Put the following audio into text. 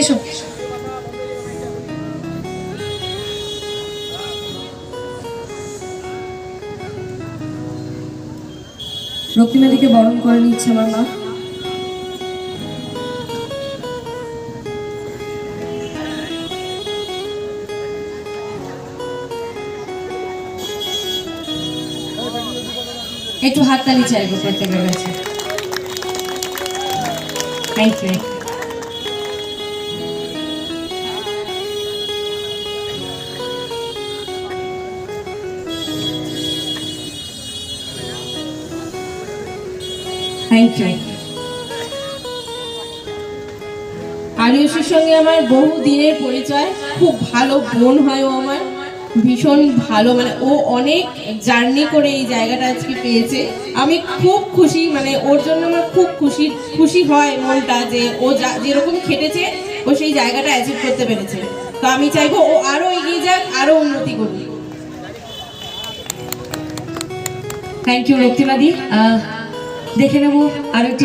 এসো। রক্তিমাদিকে বরণ করে নিচ্ছে আমার মা। একটু হাততালি চাইব প্রত্যেকের কাছে। থ্যাংক ইউ থ্যাংক ইউ আরিয়সের সঙ্গে আমার বহু দিনের পরিচয়। খুব ভালো বোন হয় ও আমার। ভীষণ ভালো মানে ও অনেক জার্নি করে এই জায়গাটা আজকে পেয়েছে। আমি খুব খুশি মানে ওর জন্য আমার খুব খুশি খুশি হয় মনটা যে ও যা- যেরকম খেটেছে, ও সেই জায়গাটা অ্যাচিভ করতে পেরেছে। তো আমি চাইব ও আরও এগিয়ে যাক, আরও উন্নতি করুক। থ্যাংক ইউ রক্তিমাদি দেখে নেব আর একটি